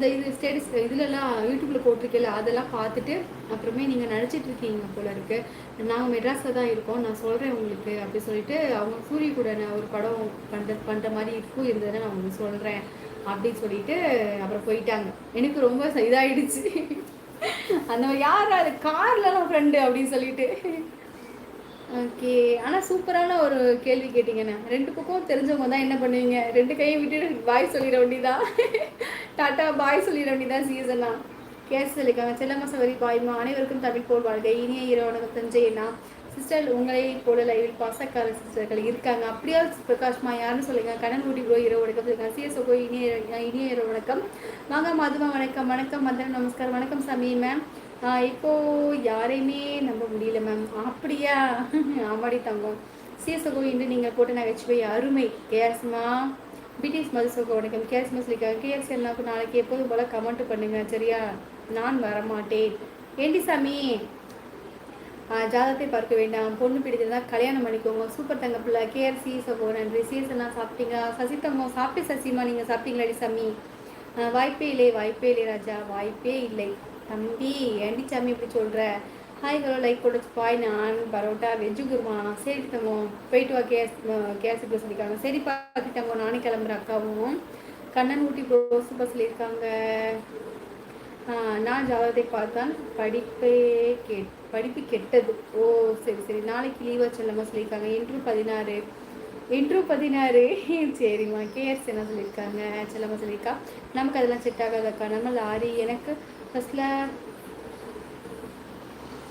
அந்த இது ஸ்டேட்டஸ் இதுலலாம் யூடியூப்பில் போட்டிருக்கல அதெல்லாம் பார்த்துட்டு அப்புறமே நீங்கள் நினச்சிட்டு இருக்கீங்க போல இருக்கு நாங்கள் மெட்ராஸில் தான் இருக்கோம் நான் சொல்கிறேன் உங்களுக்கு அப்படி சொல்லிட்டு அவங்க சூரிய கூட நான் ஒரு படம் பண்ணுற பண்ணுற மாதிரி இருக்கும் இருந்ததுன்னு நான் உங்களுக்கு சொல்கிறேன் அப்படின்னு சொல்லிட்டு அப்புறம் போயிட்டாங்க. எனக்கு ரொம்ப இதாயிடுச்சு. அந்த யார் அது? கார்லலாம் ஃப்ரெண்டு அப்படின்னு சொல்லிட்டு. ஓகே ஆனால் சூப்பரான ஒரு கேள்வி கேட்டிங்கண்ணே. ரெண்டு பக்கம் தெரிஞ்சவங்க தான் என்ன பண்ணுவீங்க? ரெண்டு கையும் விட்டு வாய் சொல்லிட வேண்டியதான் டாட்டா பாய் சொல்லிட வேண்டியதான் சீசனா கேஸ் சொல்லியிருக்காங்க செல்லம்மா சவரி பாய்மா? அனைவருக்கும் தமிழ் போல் வாழ்க்கை. இனிய இரவு தஞ்சை அண்ணா. சிஸ்டர் உங்களை போல லைவில் பாசக்கார சிஸ்டர்கள் இருக்காங்க. அப்படியா பிரகாஷ்மா யாருன்னு சொல்லுங்க. கடன் ஊட்டி ப்ரோ இரவு வணக்கம் சொல்லுங்க. சிஎஸ்ஓ இனிய இனிய இரவு வணக்கம். வாங்க மாதுமா வணக்கம். வணக்கம் மந்திரன் நமஸ்காரம். வணக்கம் சாமி மேம் இப்போ யாரையுமே நம்ப முடியல மேம் அப்படியா? ஆமாடி தங்கம். சிஎஸ்ஓ இன்று நீங்கள் போட்ட நகைச்சுவை அருமை. கேஸ்மா பிடிஎஸ் மதுசோகோ வணக்கம் கேஎஸ் மஸ்லிக்கா கேஎஸ் எல்லாருக்கும் நாளைக்கு எப்போதும் போல் கமெண்ட் பண்ணுங்க சரியா? நான் வரமாட்டேன். ஏண்டி சாமி? ஜாதகத்தை பார்க்க வேண்டாம். பொண்ணு பிடிச்சிருந்தா கல்யாணம் பண்ணிக்கோங்க. சூப்பர் தங்க பிள்ளை. கேஆர்சி சகோ நன்றி. சிஎஸ் சாப்பிட்டீங்க சாப்பிட்டீங்களா? சசி சாப்பிட்டு சசிமா நீங்கள் சாப்பிட்டீங்களாடி சாமி? வாய்ப்பே இல்லை வாய்ப்பே இல்லை ராஜா. வாய்ப்பே இல்லை. தம்பி ஏண்டி சாமி இப்படி சொல்கிற ஹாய் ஹலோ லைக் போட்டு பாய் நான் பரோட்டா வெஜ்ஜு குருமா சரி தங்கம் போயிட்டு வா கேஸ் கேஸ் இப்போ சொல்லியிருக்காங்க சரி பார்த்து தங்கம் நானே கிளம்புற அக்காவும். கண்ணன் ஊட்டி ப்ரோஸ் பஸ் சொல்லியிருக்காங்க நான் ஜாதகத்தை பார்த்தான் படிப்பே கே படிப்பு கெட்டது. ஓ சரி சரி. நாளைக்கு லீவாக செல்லமாக சொல்லியிருக்காங்க இன்ட்ரூ பதினாறு. இன்ட்ரூ பதினாறு. சரிம்மா. கேஎஸ் என்ன சொல்லியிருக்காங்க செல்லமாக சொல்லியிருக்கா நமக்கு அதெல்லாம் செட் ஆகாதக்கா நம்ம லாரி எனக்கு ஃபஸ்ட்டில்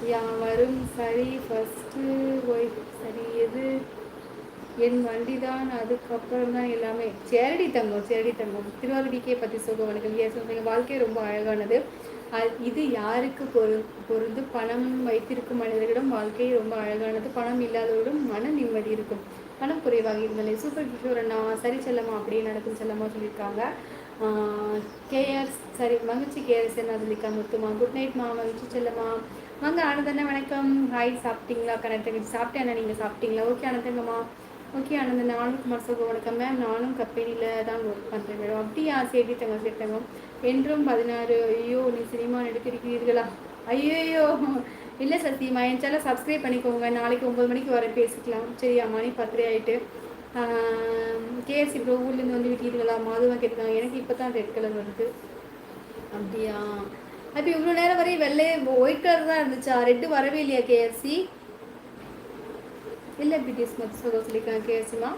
யா வரும் சரி ஃபஸ்ட்டு ஒய் சரி எது? என் வண்டி தான் அதுக்கப்புறம் தான் எல்லாமே. சேரடி தங்கம் சேரடி தங்கம். திருவாரூரிக்கே பற்றி சொல்ல வணக்கம் ஏன் சொல்றீங்க? வாழ்க்கை ரொம்ப அழகானது. இது யாருக்கு பொரு பொருந்து? பணம் வைத்திருக்கும் மனிதர்களிடம் வாழ்க்கை ரொம்ப அழகானது. பணம் இல்லாதவரிடம் மன நிம்மதி இருக்கும். பணம் குறைவாக இருந்தாலே சூப்பர் கிஷோர் அண்ணா சரி செல்லமா அப்படியே நடக்கும் செல்லமா சொல்லியிருக்காங்க. கேஆர் சரி மகிழ்ச்சி கேஆர்எஸ் என்ன சொல்லியிருக்காங்க. முத்துமா குட் நைட் மா மகிழ்ச்சி செல்லமா வாங்க ஆனந்தண்ணா வணக்கம். ஹாய் சாப்பிட்டீங்களா? கனெக்ட் சாப்பிட்டேன் நீங்கள் சாப்பிட்டீங்களா? ஓகே ஆனந்தங்கம்மா ஓகே ஆனந்த் நானும் குமார் சோக வணக்கம் மேம் நானும் கம்பெனியில் தான் ஒர்க் பண்ணுறேன் மேடம் அப்படியா? சேர்த்திட்டங்க சேர்த்தங்க என்றும் பதினாறு ஐயோ நீ சினிமா நடித்திருக்கிறீர்களா ஐயோ இல்லை சத்தியமா என் சேனல் சப்ஸ்கிரைப் பண்ணிக்கோங்க. நாளைக்கு ஒம்பது மணிக்கு வர பேசிக்கலாம். சரியா மணி பத்திரை ஆகிட்டு கேஎஸ்சி ப்ரோ ஊர்லேருந்து வந்து விட்டீர்களா? மாதுவா கேட்டுருக்காங்க எனக்கு இப்போ தான் ரெட் கலர் வருது. அப்படியா? அப்போ இவ்வளோ நேரம் வரையும் வெள்ளை ஒயிட் கலர் தான் இருந்துச்சா? ரெட்டு வரவே இல்லையா கேஎஃப்சி இல்லை பிடிஎஸ் மத்து சொல்ல சொல்லியிருக்காங்க கேஎஸ்சிமா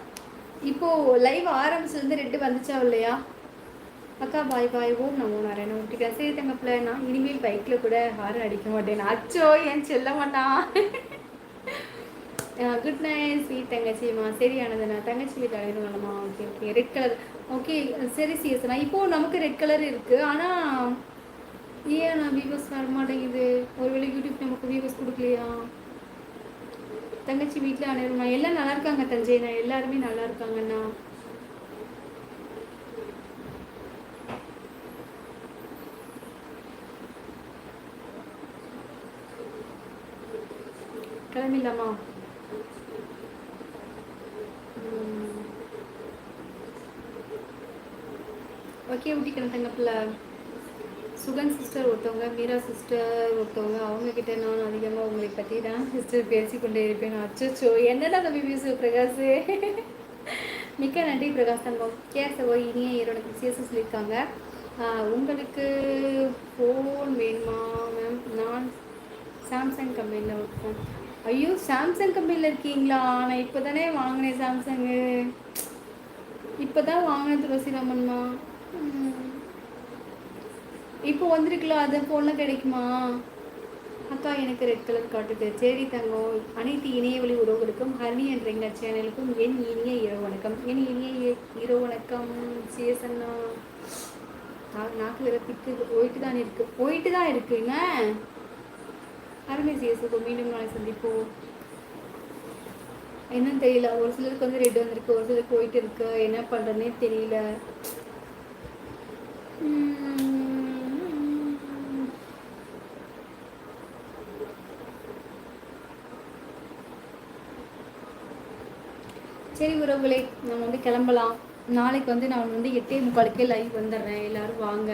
இப்போது லைவ் ஆரம்பிச்சிருந்து ரெட்டு வந்துச்சா இல்லையா? அக்கா பாய் பாய் ஓம் நான் ஓனார் என்ன சரி தங்கப்பில் நான் இனிமேல் பைக்கில் கூட ஹாரன் அடிக்க மாட்டேன். அச்சோ ஏன் செல்ல மாட்டான் குட் நைட் ஸ்வீட் தங்கச்சிமா சரி ஆனதுண்ணா தங்கச்சி வீட்டு அழகு okay okay red colour okay சரி சிஎஸ்ண்ணா இப்போது நமக்கு ரெட் கலர் இருக்குது ஆனால் ஏன் நான் வியூவர்ஸ் வர மாட்டேங்குது? ஒருவேளை யூடியூப் நமக்கு வியூவர்ஸ் கொடுக்கலையா? தங்கச்சி வீட்டில் அனைவருமா? எல்லாம் நல்லா இருக்காங்க தஞ்சைனா எல்லாருமே நல்லா இருக்காங்கண்ணா கிளம்பிடலாமா? ஓகே ஊட்டிக்கிறேன் தங்க பிள்ளை. சுகன் சிஸ்டர் ஒருத்தவங்க மீரா சிஸ்டர் ஒருத்தவங்க அவங்கக்கிட்ட நான் அதிகமாக உங்களை பற்றி தான் சிஸ்டர் பேசிக்கொண்டே இருப்பேன். அச்சோ என்னடா தம்பி பேசு பிரகாஷ் மிக்க நன்றி பிரகாஷ் தங்கம். கேசவோ இனிய ஈரோடு சிஎஸ் சொல்லியிருக்காங்க உங்களுக்கு ஃபோன் வேணுமா மேம் நான் சாம்சங் கம்பெனியில் இருக்கேன் ஐயோ சாம்சங் கம்பெனியில் இருக்கீங்களா? நான் இப்போ தானே வாங்கினேன் சாம்சங்கு இப்போ தான் வாங்கினேன் துளசி ராமன்மா இப்போ வந்திருக்கலாம். அது ஃபோன்லாம் கிடைக்குமா? அக்கா எனக்கு ரெட் கலர் காட்டுது. சரி தங்கம். அனைத்து இணையவழி உறவுகளுக்கும் ஹர்னி என்ற சேனலுக்கும் என் இனிய இரவு வணக்கம். என் இனிய இரவு வணக்கம். சேசண்ணா நாக்கு வேற பிக்கு போயிட்டு தான் இருக்கு. போயிட்டு தான் இருக்குங்க. அருமை சேசுக்கு மீண்டும் நாளை சந்திப்போம். என்னன்னு தெரியல. ஒரு சிலருக்கு வந்து ரெட் வந்திருக்கு ஒரு சிலருக்கு போயிட்டு இருக்கு. என்ன பண்ணுறதுனே தெரியல. சரி உறவுகளே நம்ம வந்து கிளம்பலாம். நாளைக்கு வந்து நான் வந்து எட்டே முக்காலுக்கே லைவ் வந்துடுறேன். எல்லோரும் வாங்க.